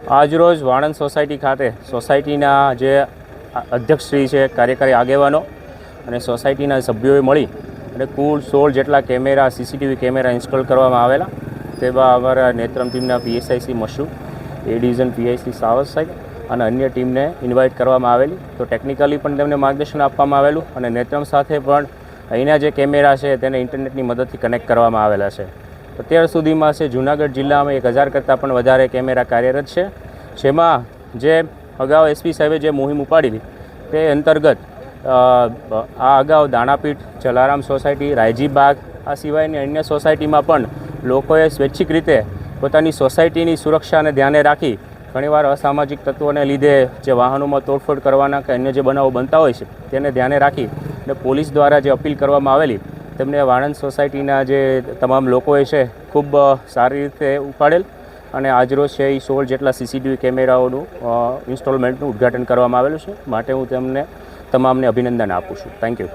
આજરોજ વાણંદ સોસાયટી ખાતે સોસાયટીના જે અધ્યક્ષશ્રી છે, કાર્યકારી આગેવાનો અને સોસાયટીના સભ્યોએ મળી અને કુલ સોળ જેટલા કેમેરા, સીસીટીવી કેમેરા ઇન્સ્ટોલ કરવામાં આવેલા. તેમાં અમારા નેત્રમ ટીમના પીએસઆઈસી મશરૂ એ ડિવિઝન પીઆઈસી સાવસ સાહેબ અને અન્ય ટીમને ઇન્વાઇટ કરવામાં આવેલી. તો ટેકનિકલી પણ તેમને માર્ગદર્શન આપવામાં આવેલું અને નેત્રમ સાથે પણ અહીંના જે કેમેરા છે, તેને ઇન્ટરનેટની મદદથી કનેક્ટ કરવામાં આવેલા છે. અત્યાર સુધીમાં છે, જૂનાગઢ જિલ્લામાં એક હજાર કરતાં પણ વધારે કેમેરા કાર્યરત છે. જેમાં જે અગાઉ એસપી સાહેબે જે મુહિમ ઉપાડેલી તે અંતર્ગત આ અગાઉ દાણાપીઠ, જલારામ સોસાયટી, રાયજી બાગ, આ સિવાયની અન્ય સોસાયટીમાં પણ લોકોએ સ્વૈચ્છિક રીતે પોતાની સોસાયટીની સુરક્ષાને ધ્યાને રાખી ઘણીવાર અસામાજિક તત્વોને લીધે જે વાહનોમાં તોડફોડ કરવાના કે અન્ય જે બનાવો બનતા હોય છે, તેને ધ્યાને રાખી અને પોલીસ દ્વારા જે અપીલ કરવામાં આવેલી તેમને વાણંદ સોસાયટીના જે તમામ લોકોએ છે, ખૂબ સારી રીતે ઉપાડેલ અને આજરોજ છે એ સોળ જેટલા સીસીટીવી કેમેરાઓનું ઇન્સ્ટોલમેન્ટનું ઉદ્ઘાટન કરવામાં આવેલું છે. માટે હું તેમને, તમામને અભિનંદન આપું છું. Thank you